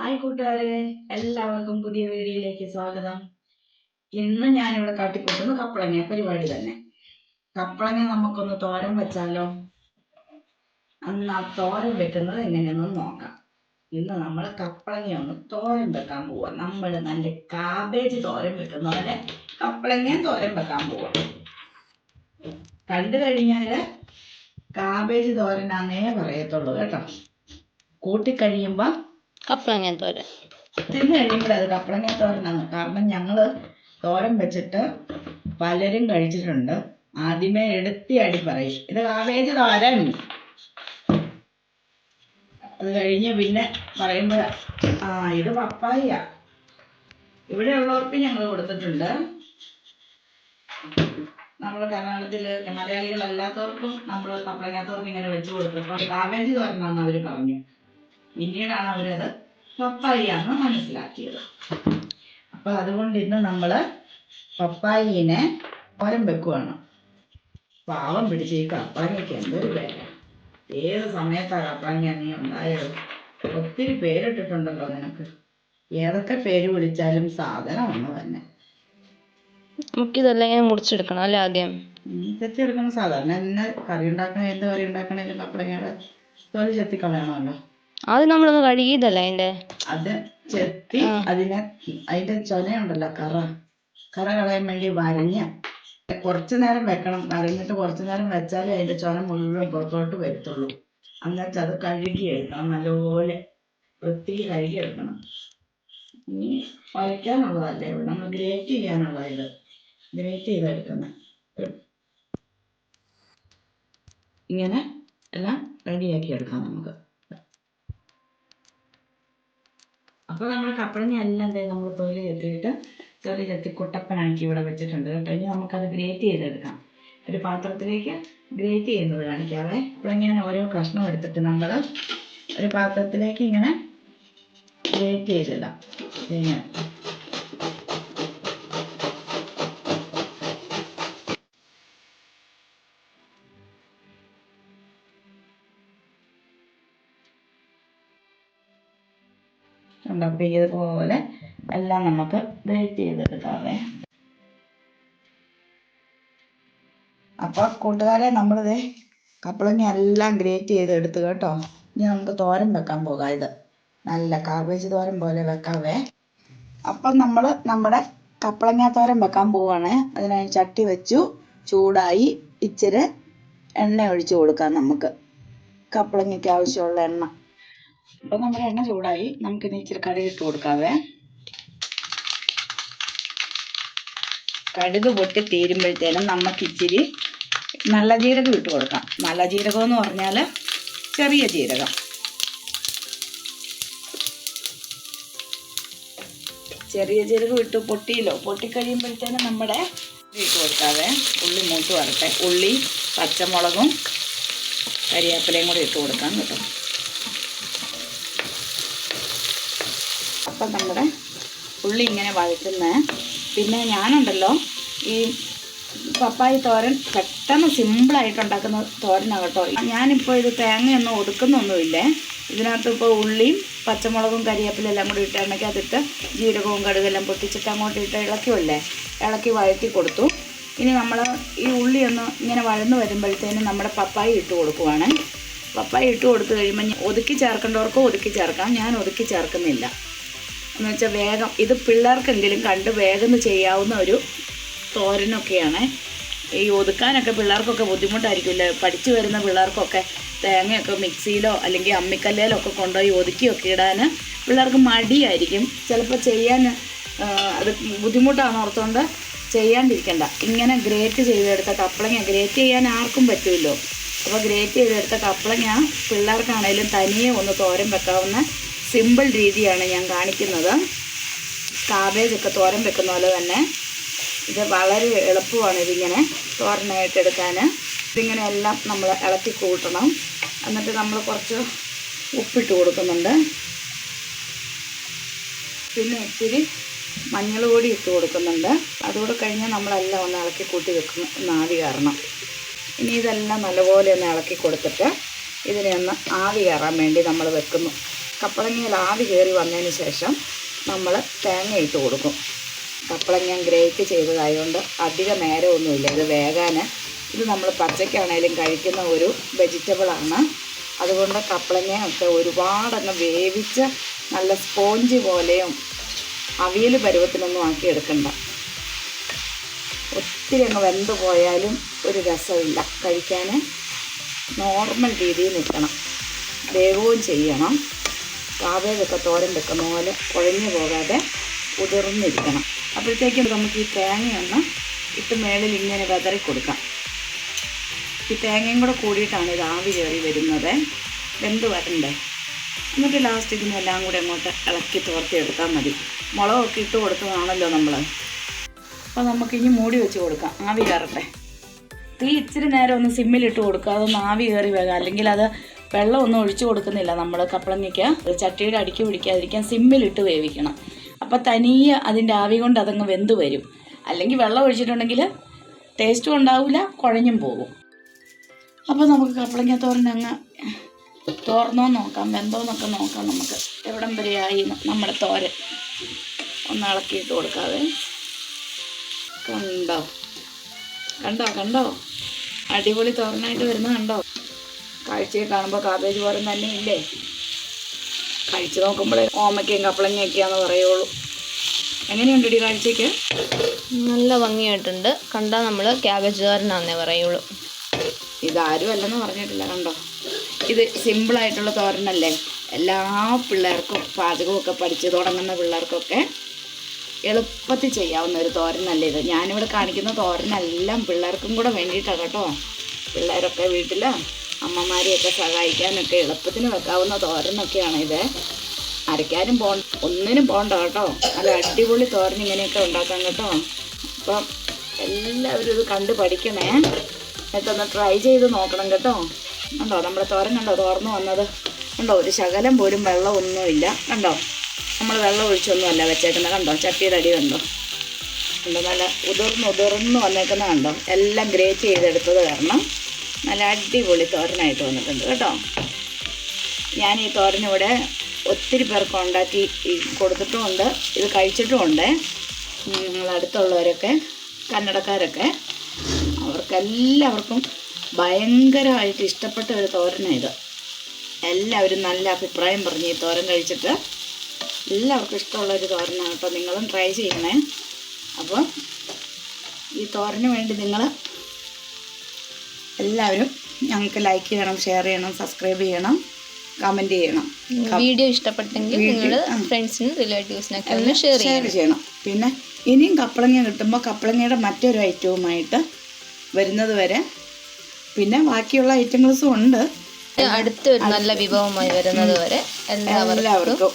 Hi കൂട്ടുകാരെ എല്ലാവർക്കും പുതിയ വീഡിയോയിലേക്ക് സ്വാഗതം. ഇന്ന് ഞാനിവിടെ കാട്ടിക്കൂട്ടുന്ന കപ്പളങ്ങ പരിപാടി തന്നെ. കപ്പളങ്ങ നമുക്കൊന്ന് തോരൻ വെച്ചാലോ? അന്ന് ആ തോരൻ വെക്കുന്നത് എങ്ങനെയെന്ന് നോക്കാം. ഇന്ന് നമ്മൾ കപ്പളങ്ങ ഒന്ന് തോരൻ വെക്കാൻ പോവാം. നമ്മൾ നല്ല കാബേജ് തോരൻ വെക്കുന്ന പോലെ കപ്പളങ്ങ തോരൻ വെക്കാൻ പോവാം. കണ്ടു കഴിഞ്ഞാൽ കാബേജ് തോരനാന്നേ പറയത്തുള്ളൂ കേട്ടോ. കൂട്ടിക്കഴിയുമ്പോൾ കപ്പളങ്ങ തോരൻ തിന്നു കഴിയുമ്പോൾ കപ്പളങ്ങ തോരനാണ് കാരണം ഞങ്ങൾ തോരൻ വെച്ചിട്ട് പലരും കഴിച്ചിട്ടുണ്ട്. ആദ്യമേ എടുത്തി അടി പറയും. ഇത് കാവേജ് തോരൻ. അത് കഴിഞ്ഞ് പിന്നെ പറയുമ്പോൾ ആ ഇത് പപ്പായ. ഇവിടെ ഉള്ളവർക്ക് ഞങ്ങൾ കൊടുത്തിട്ടുണ്ട്. നമ്മൾ കർണാടകത്തിൽ മലയാളികളല്ലാത്തവർക്കും നമ്മൾ കപ്പളങ്ങാത്തവർക്കും ഇങ്ങനെ വെച്ച് കൊടുത്തിട്ടുണ്ട്. കാവേജ് തോരനാണെന്ന് അവർ പറഞ്ഞു. പിന്നീടാണ് അവരത് പപ്പായിയാന്ന് മനസ്സിലാക്കിയത്. അപ്പൊ അതുകൊണ്ട് ഇന്ന് നമ്മൾ പപ്പായിനെ ഓരം വെക്കുവാണ്. പാവം പിടിച്ച് ഈ കപ്പാങ്ങയ്ക്ക് എന്തൊരു പേര. ഏത് സമയത്താ കപ്പാങ്ങ നീ ഉണ്ടായത്? ഒത്തിരി പേരിട്ടിട്ടുണ്ടല്ലോ നിനക്ക്. ഏതൊക്കെ പേര് വിളിച്ചാലും സാധനം ഒന്ന് തന്നെ. നമുക്കിതെല്ലാം മുറിച്ചെടുക്കണം അല്ലേ ആദ്യം? ചെത്തിയെടുക്കുന്ന സാധാരണ എന്നെ കറി ഉണ്ടാക്കണ എന്ത് കറി ഉണ്ടാക്കണേലും കപ്പളങ്ങയുടെ തൊലി ചെത്തി കളയണമല്ലോ അത് നമ്മളൊന്ന് കഴുകിയതല്ലേ അതിന്റെ? അത് ചെത്തി അതിനെ അതിന്റെ ചൊനയുണ്ടല്ലോ കറ. കറ കളയാൻ വേണ്ടി വരഞ്ഞ് കുറച്ചു നേരം വെക്കണം. വരഞ്ഞിട്ട് കുറച്ചു നേരം വെച്ചാലേ അതിന്റെ ചൊന മുഴുവൻ പുറത്തോട്ട് വരത്തുള്ളൂ. എന്നിട്ട് അത് കഴുകി എടുക്കണം. നല്ലപോലെ വൃത്തി കഴുകി എടുക്കണം. ഇനി വരയ്ക്കാനുള്ളതല്ലേ ഇവിടെ? നമ്മൾ ഗ്രേറ്റ് ചെയ്യാനുള്ള ഇത്. ഗ്രേറ്റ് ചെയ്തെടുക്കുന്നത് ഇങ്ങനെ എല്ലാം റെഡിയാക്കി എടുക്കാം നമുക്ക്. അപ്പൊ നമ്മൾ കപ്പളങ്ങ എല്ലാം ദേ നമ്മൾ തൊലി ചെത്തിയിട്ട് തൊലി ചെത്തി കുട്ടപ്പനാക്കി ഇവിടെ വെച്ചിട്ടുണ്ട് കേട്ടോ. ഇനി നമുക്കത് ഗ്രേറ്റ് ചെയ്തെടുക്കാം. ഒരു പാത്രത്തിലേക്ക് ഗ്രേറ്റ് ചെയ്യുന്നത് കാണിക്കാതെ അപ്പോൾ ഇങ്ങനെ ഓരോ കഷ്ണം എടുത്തിട്ട് നമ്മൾ ഒരു പാത്രത്തിലേക്ക് ഇങ്ങനെ ഗ്രേറ്റ് ചെയ്തിടാം ഇങ്ങനെ. അപ്പോൾ പോലെ എല്ലാം നമുക്ക് ഗ്രേറ്റ് ചെയ്തെടുക്കാവേ. അപ്പോൾ കൂട്ടുകാരെ നമ്മളിത് കപ്പളങ്ങ എല്ലാം ഗ്രേറ്റ് എടുത്തു കേട്ടോ. ഇനി നമുക്ക് തോരൻ വെക്കാൻ പോകാം ഇത്. നല്ല കാബേജ് തോരൻ പോലെ വെക്കാവേ. അപ്പം നമ്മൾ നമ്മുടെ കപ്പളങ്ങ തോരൻ വെക്കാൻ പോവാണ്. അതിനായി ചട്ടി വെച്ചു. ചൂടായി ഇച്ചിരി എണ്ണ ഒഴിച്ചു കൊടുക്കാം നമുക്ക്. കപ്പളങ്ങയ്ക്ക് ആവശ്യമുള്ള എണ്ണ. അപ്പം നമ്മുടെ എണ്ണ ചൂടായി. നമുക്കിനി ഇച്ചിരി കടുക് ഇട്ട് കൊടുക്കാവേ. കടുക് പൊട്ടി തീരുമ്പോഴത്തേനും നമുക്ക് ഇച്ചിരി നല്ല ജീരകം ഇട്ട് കൊടുക്കാം. നല്ല ജീരകം എന്ന് പറഞ്ഞാൽ ചെറിയ ജീരകം. ചെറിയ ജീരകം ഇട്ട് പൊട്ടിയല്ലോ. പൊട്ടിക്കഴിയുമ്പോഴത്തേനും നമ്മുടെ ഇട്ട് കൊടുക്കാതെ ഉള്ളി മൂത്ത് വരട്ടെ. ഉള്ളി പച്ചമുളകും കരിവേപ്പിലയും കൂടി ഇട്ട് കൊടുക്കാം കേട്ടോ. അപ്പം നമ്മുടെ ഉള്ളി ഇങ്ങനെ വഴറ്റുന്നത് പിന്നെ ഞാനുണ്ടല്ലോ ഈ പപ്പായ തോരൻ പെട്ടെന്ന് സിമ്പിളായിട്ട് ഉണ്ടാക്കുന്ന തോരനാണ് കേട്ടോ ഞാനിപ്പോൾ ഇത് തേങ്ങയൊന്നും ഒതുക്കുന്നൊന്നുമില്ലേ? ഇതിനകത്ത് ഇപ്പോൾ ഉള്ളിയും പച്ചമുളകും കരിയേപ്പിലും എല്ലാം കൂടി ഇട്ട് എണ്ണയ്ക്കകത്തിട്ട് ജീരകവും കടുകെല്ലാം പൊട്ടിച്ചിട്ട് അങ്ങോട്ട് ഇട്ട് ഇളക്കുമല്ലേ ഇളക്കി വഴറ്റി കൊടുത്തു. ഇനി നമ്മൾ ഈ ഉള്ളി ഒന്ന് ഇങ്ങനെ വഴന്ന് വരുമ്പോഴത്തേനും നമ്മുടെ പപ്പായ ഇട്ട് കൊടുക്കുവാണ്. പപ്പായ ഇട്ട് കൊടുത്തു കഴിയുമ്പോൾ ഒതുക്കി ചേർക്കേണ്ടവർക്ക് ഒതുക്കി ചേർക്കാം. ഞാൻ ഒതുക്കി ചേർക്കുന്നില്ല. എന്ന് വെച്ചാൽ വേഗം ഇത് പിള്ളേർക്കെങ്കിലും കണ്ട് വേഗം ചെയ്യാവുന്ന ഒരു തോരനൊക്കെയാണ്. ഈ ഒതുക്കാനൊക്കെ പിള്ളേർക്കൊക്കെ ബുദ്ധിമുട്ടായിരിക്കുമല്ലേ? പഠിച്ചു വരുന്ന പിള്ളേർക്കൊക്കെ തേങ്ങയൊക്കെ മിക്സിയിലോ അല്ലെങ്കിൽ അമ്മിക്കല്ലേലോ ഒക്കെ കൊണ്ടുപോയി ഒതുക്കിയൊക്കെ ഇടാൻ പിള്ളേർക്ക് മടിയായിരിക്കും. ചിലപ്പോൾ ചെയ്യാൻ അത് ബുദ്ധിമുട്ടാണ് ഓർത്തുകൊണ്ട് ചെയ്യാണ്ടിരിക്കണ്ട. ഇങ്ങനെ ഗ്രേറ്റ് ചെയ്തെടുത്ത കപ്പളങ്ങ ഗ്രേറ്റ് ചെയ്യാൻ ആർക്കും പറ്റുമല്ലോ അപ്പോൾ ഗ്രേറ്റ് ചെയ്തെടുത്ത കപ്പളങ്ങ പിള്ളേർക്കാണേലും തനിയെ ഒന്ന് തോരൻ വെക്കാവുന്ന സിമ്പിൾ രീതിയാണ് ഞാൻ കാണിക്കുന്നത്. കാബേജ് ഒക്കെ തോരൻ വെക്കുന്ന പോലെ തന്നെ. ഇത് വളരെ എളുപ്പമാണ് ഇതിങ്ങനെ തോരനായിട്ട് എടുക്കാൻ ഇതിങ്ങനെ എല്ലാം നമ്മൾ ഇളക്കി കൂട്ടണം. എന്നിട്ട് നമ്മൾ കുറച്ച് ഉപ്പിട്ട് കൊടുക്കുന്നുണ്ട്. പിന്നെ ഇത്തിരി മഞ്ഞൾ പൊടി ഇട്ട് കൊടുക്കുന്നുണ്ട്. അതുകൂടെ കഴിഞ്ഞാൽ നമ്മളെല്ലാം ഒന്ന് ഇളക്കി കൂട്ടി വെക്കുന്ന ഒന്ന് ആവി കയറണം. ഇനി ഇതെല്ലാം നല്ലപോലെ ഒന്ന് ഇളക്കി കൊടുത്തിട്ട് ഇതിനെ ഒന്ന് ആവി കയറാൻ വേണ്ടി നമ്മൾ വെക്കുന്നു. കപ്പളങ്ങയിൽ ആവി കയറി വന്നതിന് ശേഷം നമ്മൾ തേങ്ങ ഇട്ട് കൊടുക്കും. കപ്പളങ്ങ ഗ്രേറ്റ് ചെയ്തതായതുകൊണ്ട് അധിക നേരമൊന്നുമില്ല. ഇത് വേകാൻ. ഇത് നമ്മൾ പച്ചയ്ക്കാണേലും കഴിക്കുന്ന ഒരു വെജിറ്റബിളാണ് അതുകൊണ്ട് കപ്പളങ്ങയൊക്കെ ഒരുപാടങ്ങ് വേവിച്ച് നല്ല സ്പോഞ്ച് പോലെയും അവിയൽ പരുവത്തിനൊന്നും ആക്കി എടുക്കണ്ട. ഒത്തിരി അങ്ങ് വെന്ത് പോയാലും ഒരു രസമില്ല. കഴിക്കാൻ നോർമൽ രീതിയിൽ നിൽക്കണം. വേവുകയും ചെയ്യണം. കാവേജൊക്കെ തോരൻ വെക്കുന്ന പോലെ കുഴഞ്ഞു പോകാതെ ഉതിർന്നിരിക്കണം അപ്പോഴത്തേക്കും നമുക്ക് ഈ തേങ്ങയൊന്ന് ഇട്ട് മേളിൽ ഇങ്ങനെ വിതറി കൊടുക്കാം. ഈ തേങ്ങയും കൂടെ കൂടിയിട്ടാണ് ഇത് ആവി കയറി വരുന്നത്. വെന്ത് വരണ്ടേ? എന്നിട്ട് ലാസ്റ്റ് ഇതിനെല്ലാം കൂടെ അങ്ങോട്ട് ഇളക്കി തോർത്തി എടുത്താൽ മതി. മുളകൊക്കെ ഇട്ട് കൊടുത്തതാണല്ലോ നമ്മൾ അപ്പോൾ നമുക്കിനി മൂടി വെച്ച് കൊടുക്കാം. ആവി കയറട്ടെ. തീ ഇച്ചിരി നേരം ഒന്ന് സിമ്മിലിട്ട് കൊടുക്കുക. അതൊന്ന് ആവി കയറി വേഗം അല്ലെങ്കിൽ അത് വെള്ളം ഒന്നും ഒഴിച്ചു കൊടുക്കുന്നില്ല നമ്മൾ കപ്പളങ്ങയ്ക്ക്. ചട്ടിയുടെ അടിക്ക് പിടിക്കാതിരിക്കാൻ സിമ്മിലിട്ട് വേവിക്കണം. അപ്പോൾ തനിയെ അതിന്റെ ആവി കൊണ്ട് അതങ്ങ് വെന്ത് വരും. അല്ലെങ്കിൽ വെള്ളം ഒഴിച്ചിട്ടുണ്ടെങ്കിൽ ടേസ്റ്റും ഉണ്ടാവില്ല കുഴഞ്ഞും പോകും. അപ്പോൾ നമുക്ക് കപ്പളങ്ങ തോരൻ അങ്ങ് തോർന്നോ നോക്കാം വെന്തോന്നൊക്കെ നോക്കാം നമുക്ക്. എവിടം വരെയായി നമ്മുടെ തോരൻ. ഒന്ന് ഇളക്കിയിട്ട് കൊടുക്കാതെ കണ്ടോ? കണ്ടോ കണ്ടോ? അടിപൊളി തോരനായിട്ട് വരുന്നത് കണ്ടോ? കാഴ്ചയെ കാണുമ്പോൾ കാബേജ് തോരൻ തന്നെ ഇല്ലേ? കഴിച്ചു നോക്കുമ്പോഴേ ഓമയ്ക്കയും കപ്പളങ്ങയൊക്കെയാന്ന് പറയുള്ളൂ. എങ്ങനെയുണ്ട് ഇടി കാഴ്ചയ്ക്ക്? നല്ല ഭംഗിയായിട്ടുണ്ട്. കണ്ടാൽ നമ്മൾ ക്യാബേജ് തോരനാന്നേ പറയുള്ളൂ. ഇതാരും അല്ലെന്ന് പറഞ്ഞിട്ടില്ല കണ്ടോ? ഇത് സിമ്പിളായിട്ടുള്ള തോരനല്ലേ? എല്ലാ പിള്ളേർക്കും പാചകമൊക്കെ പഠിച്ച് തുടങ്ങുന്ന പിള്ളേർക്കൊക്കെ എളുപ്പത്തിൽ ചെയ്യാവുന്ന ഒരു തോരനല്ലേ ഇത്. ഞാനിവിടെ കാണിക്കുന്ന തോരനെല്ലാം പിള്ളേർക്കും കൂടെ വേണ്ടിയിട്ടാണ് കേട്ടോ. പിള്ളേരൊക്കെ വീട്ടിൽ അമ്മമാരെയൊക്കെ സഹായിക്കാനൊക്കെ എളുപ്പത്തിന് വെക്കാവുന്ന തോരനൊക്കെയാണ് ഇത്. അരയ്ക്കാനും പോണ്ട ഒന്നിനും പോണ്ട കേട്ടോ. നല്ല അടിപൊളി തോരൻ ഇങ്ങനെയൊക്കെ ഉണ്ടാക്കാം കേട്ടോ. അപ്പം എല്ലാവരും ഇത് കണ്ട് പഠിക്കണേ. എന്നിട്ടൊന്ന് ട്രൈ ചെയ്ത് നോക്കണം കേട്ടോ. ഉണ്ടോ നമ്മുടെ തോരൻ കണ്ടോ തോർന്നു വന്നത്? ഉണ്ടോ ഒരു ശകലം പോലും വെള്ളമൊന്നുമില്ല. കണ്ടോ നമ്മൾ വെള്ളം ഒഴിച്ചൊന്നുമല്ല വെച്ചേക്കുന്നത്. കണ്ടോ ചട്ടിയുടെ അടി കണ്ടോ? കണ്ടോ നല്ല ഉതിർന്ന് ഉതിർന്ന് വന്നേക്കുന്നത് കണ്ടോ? എല്ലാം ഗ്രേറ്റ് ചെയ്തെടുത്തത് കാരണം നല്ല അടിപൊളി തോരനായി തോന്നിട്ടുണ്ട് കേട്ടോ. ഞാൻ ഈ തോരനിവിടെ ഒത്തിരി പേർക്ക് ഉണ്ടാക്കി കൊടുത്തിട്ടുമുണ്ട്. ഇത് കഴിച്ചിട്ടുമുണ്ട്. അടുത്തുള്ളവരൊക്കെ കന്നടക്കാരൊക്കെ അവർക്കെല്ലാവർക്കും ഭയങ്കരമായിട്ട് ഇഷ്ടപ്പെട്ട ഒരു തോരനാണ് ഇത്. എല്ലാവരും നല്ല അഭിപ്രായം പറഞ്ഞു ഈ തോരൻ കഴിച്ചിട്ട് എല്ലാവർക്കും ഇഷ്ടമുള്ള ഒരു തോരനാണ് കേട്ടോ. നിങ്ങളും ട്രൈ ചെയ്യണേ. അപ്പോൾ ഈ തോരന് വേണ്ടി നിങ്ങൾ എല്ലാവരും ഞങ്ങൾക്ക് ലൈക്ക് ചെയ്യണം ഷെയർ ചെയ്യണം സബ്സ്ക്രൈബ് ചെയ്യണം കമന്റ് ചെയ്യണം. വീഡിയോ ഇഷ്ടപ്പെട്ടെങ്കിൽ നിങ്ങൾ ഫ്രണ്ട്സിനും റിലേറ്റീവ്സിനൊക്കെ ഷെയർ ചെയ്യണം. പിന്നെ ഇനിയും കപ്പളങ്ങ കിട്ടുമ്പോൾ കപ്പളങ്ങയുടെ മറ്റൊരു ഐറ്റവുമായിട്ട് വരുന്നത് വരെ പിന്നെ ബാക്കിയുള്ള ഐറ്റംസും ഉണ്ട്. അടുത്ത ഒരു നല്ല വിഭവമായി വരുന്നത് വരെ എല്ലാവർക്കും